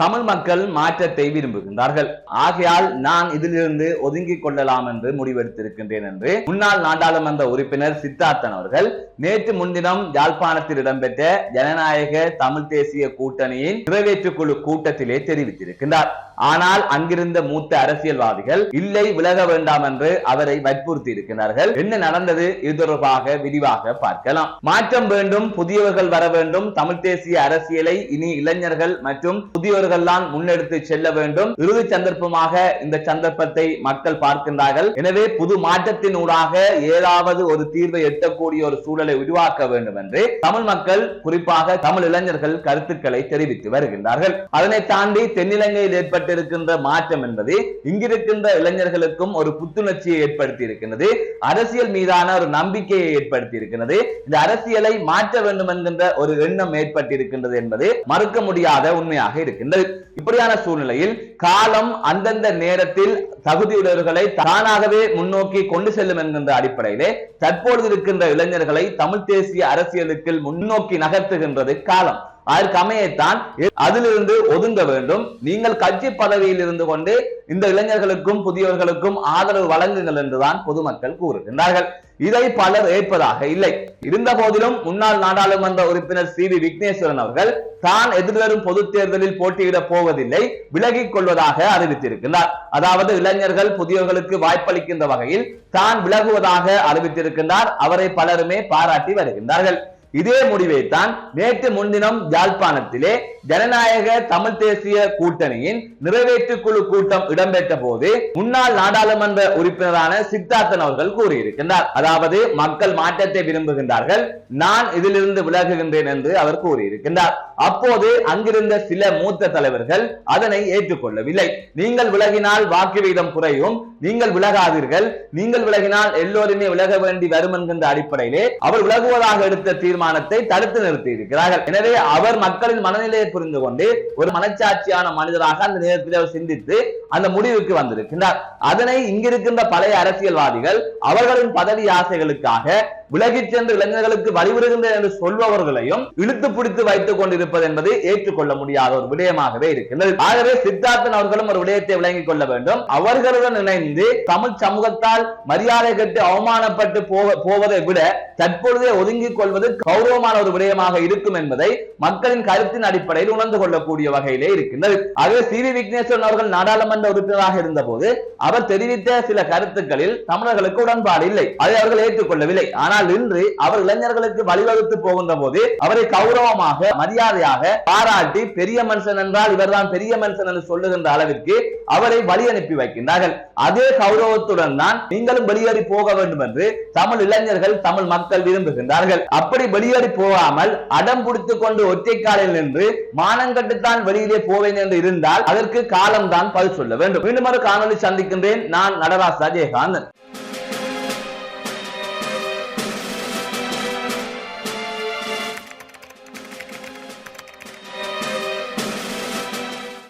தமிழ் மக்கள் மாற்றத்தை விரும்புகின்றார்கள். ஆகையால் நான் இதிலிருந்து ஒதுங்கிக் கொள்ளலாம் என்று முடிவெடுத்திருக்கின்றேன் என்று முன்னாள் நாடாளுமன்ற உறுப்பினர் சித்தார்த்தன் அவர்கள் நேற்று முன்தினம் யாழ்ப்பாணத்தில் இடம்பெற்ற ஜனநாயக தமிழ் தேசிய கூட்டணியின் நிறைவேற்று குழு கூட்டத்திலே தெரிவித்திருக்கின்றார். ஆனால் அங்கிருந்த மூத்த அரசியல்வாதிகள் இல்லை விலக வேண்டாம் என்று அவரை வற்புறுத்தி இருக்கிறார்கள் என்ன நடந்தது? இது தொடர்பாக விரிவாக பார்க்கலாம். மாற்றம் வேண்டும் புதியவர்கள் வர வேண்டும் தமிழ் தேசிய அரசியலை இனி இளைஞர்கள் மற்றும் புதியவர்கள் தான் முன்னெடுத்து செல்ல வேண்டும். இறுதி சந்தர்ப்பமாக இந்த சந்தர்ப்பத்தை மக்கள் பார்க்கின்றார்கள். எனவே புது மாற்றத்தின் ஊடாக ஏதாவது ஒரு தீர்வை எட்டக்கூடிய ஒரு சூழலை உருவாக்க வேண்டும் என்று தமிழ் மக்கள் குறிப்பாக தமிழ் இளைஞர்கள் கருத்துக்களை தெரிவித்து வருகின்றார்கள். அதனை தாண்டி தென்னிலங்கையில் ஏற்பட்டிருக்கின்ற மாற்றம் என்பது இங்கிருக்கின்ற இளைஞர்களுக்கும் ஒரு புத்துணர்ச்சியை ஏற்படுத்தி இருக்கின்றது அரசியல் மீதான ஒரு நம்பிக்கையை ஏற்படுத்தி இருக்கின்றது இந்த அரசியலை மாற்ற வேண்டும் என்கின்ற ஒரு எண்ணம் ஏற்பட்டிருக்கின்றது என்பது மறுக்க முடியாத உண்மையாக இருக்கின்றது. இப்படியான சூழ்நிலையில் காலம் அந்தந்த நேரத்தில் தகுதியுள்ளவர்களை தானாகவே முன்னோக்கி கொண்டு செல்லும் என்கின்ற அடிப்படையிலே தற்பொழுது இருக்கின்ற இளைஞர்களை தமிழ் தேசிய அரசியலுக்கு முன்னோக்கி நகர்த்துகின்றது காலம். அதற்கமையத்தான் அதிலிருந்து ஒதுங்க வேண்டும். நீங்கள் கட்சி பதவியில் இருந்து கொண்டு இந்த இளைஞர்களுக்கும் புதியவர்களுக்கும் ஆதரவு வழங்குங்கள் என்றுதான் பொதுமக்கள் கூறுகின்றார்கள். இதை பலர் ஏற்பதாக இல்லை. இருந்த போதிலும் முன்னாள் நாடாளுமன்ற உறுப்பினர் சி. வி. விக்னேஸ்வரன் அவர்கள் தான் எதிர்வரும் பொது தேர்தலில் போட்டியிடப் போவதில்லை விலகிக் கொள்வதாக அறிவித்திருக்கிறார் அதாவது இளைஞர்கள் புதியவர்களுக்கு வாய்ப்பளிக்கின்ற வகையில் தான் விலகுவதாக அறிவித்திருக்கின்றார். அவரை பலருமே பாராட்டி வருகின்றார்கள். இதே முடிவை தான் நேற்று முன்தினம் யாழ்ப்பாணத்திலே ஜனநாயக தமிழ் தேசிய கூட்டணியின் நிறைவேற்று குழு கூட்டம் இடம்பெற்ற போது முன்னாள் நாடாளுமன்ற உறுப்பினரான சித்தார்த்தன் அவர்கள் கூறியிருக்கின்றார். அதாவது மக்கள் மாற்றத்தை விரும்புகின்றார்கள். நான் இதிலிருந்து விலகுகின்றேன் என்று அவர் கூறியிருக்கின்றார். அப்போது அங்கிருந்த சில மூத்த தலைவர்கள் அதனை ஏற்றுக்கொள்ளவில்லை. நீங்கள் விலகினால் வாக்கு வீதம் குறையும். நீங்கள் விலகாதீர்கள். நீங்கள் விலகினால் எல்லோருமே விலக வேண்டி வரும் என்கின்ற அடிப்படையிலே அவர் விலகுவதாக எடுத்த தீர்மானத்தை தடுத்து நிறுத்தி இருக்கிறார்கள் எனவே அவர் மக்களின் மனநிலையை புரிந்து கொண்டு ஒரு மனச்சாட்சியான மனிதராக அந்த நேரத்தில் அவர் சிந்தித்து அந்த முடிவுக்கு வந்திருக்கின்றார். அதனை இங்கிருக்கின்ற பழைய அரசியல்வாதிகள் அவர்களின் பதவி ஆசைகளுக்காக விலகிச் சென்று இளைஞர்களுக்கு வழிவிடுகின்றனர் என்று சொல்பவர்களையும் இழுத்து பிடித்து வைத்துக் கொண்டிருப்பது என்பது ஏற்றுக்கொள்ள முடியாத ஒரு விடயமாகவே இருக்கின்றது. ஆகவே சித்தார்த்தன் அவர்களும் ஒரு விடயத்தை விளங்கிக் கொள்ள வேண்டும். அவர்களுடன் இணைந்து தமிழ் சமூகத்தால் மரியாதை கட்டு அவமானப்பட்டு போக- போவதை விட தற்பொழுதே ஒதுங்கிக் கொள்வது கௌரவமான ஒரு விடயமாக இருக்கும் என்பதை மக்களின் கருத்தின் அடிப்படையில் உணர்ந்து கொள்ளக்கூடிய வகையிலே இருக்கின்றது. ஆகவே சி. வி. விக்னேஸ்வரன் அவர்கள் நாடாளுமன்ற உறுப்பினராக இருந்தபோது அவர் தெரிவித்த சில கருத்துக்களில் தமிழர்களுக்கு உடன்பாடு இல்லை. அதை அவர்கள் ஏற்றுக்கொள்ளவில்லை. ஆனால் ஆனால் இன்று அவர் இளைஞர்களுக்கு வழிவகுத்து போகின்ற போது அவரை கௌரவமாக மரியாதையாக பாராட்டி பெரிய மனுஷன் என்றால் இவர்தான் பெரிய மனுஷன் என்று சொல்லுகின்ற அளவிற்கு அவரை வழி அனுப்பி வைக்கின்றார்கள். அதே கௌரவத்துடன் தான் நீங்களும் வெளியேறி போக வேண்டும் என்று தமிழ் இளைஞர்கள் தமிழ் மக்கள் விரும்புகின்றார்கள். அப்படி வெளியேறி போகாமல் அடம் பிடித்துக் கொண்டு ஒற்றை காலில் நின்று மானங்கட்டுத்தான் வெளியிலே போவேன் என்று இருந்தால் அதற்கு காலம்தான் பதில் சொல்ல வேண்டும். மீண்டும் ஒரு காணொலி சந்திக்கின்றேன். நான் நடராஜ் அஜயகாந்தன்